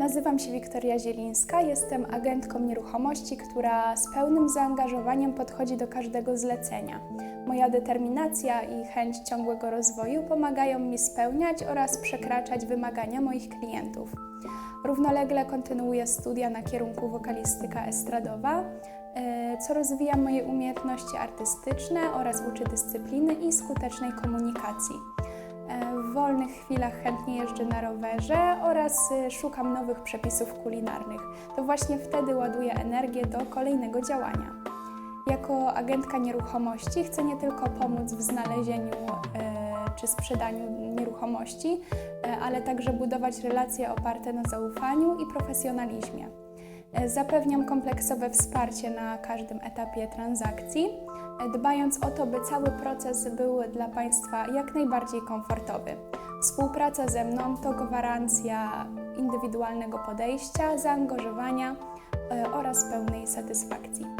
Nazywam się Wiktoria Zielińska, jestem agentką nieruchomości, która z pełnym zaangażowaniem podchodzi do każdego zlecenia. Moja determinacja i chęć ciągłego rozwoju pomagają mi spełniać oraz przekraczać wymagania moich klientów. Równolegle kontynuuję studia na kierunku wokalistyka estradowa, e, co rozwija moje umiejętności artystyczne oraz uczy dyscypliny i skutecznej komunikacji. E, W wolnych chwilach chętnie jeżdżę na rowerze oraz y, szukam nowych przepisów kulinarnych. To właśnie wtedy ładuję energię do kolejnego działania. Jako agentka nieruchomości chcę nie tylko pomóc w znalezieniu e, czy sprzedaniu nieruchomości, e, ale także budować relacje oparte na zaufaniu i profesjonalizmie. E, Zapewniam kompleksowe wsparcie na każdym etapie transakcji, e, dbając o to, by cały proces był dla Państwa jak najbardziej komfortowy. Współpraca ze mną to gwarancja indywidualnego podejścia, zaangażowania e, oraz pełnej satysfakcji.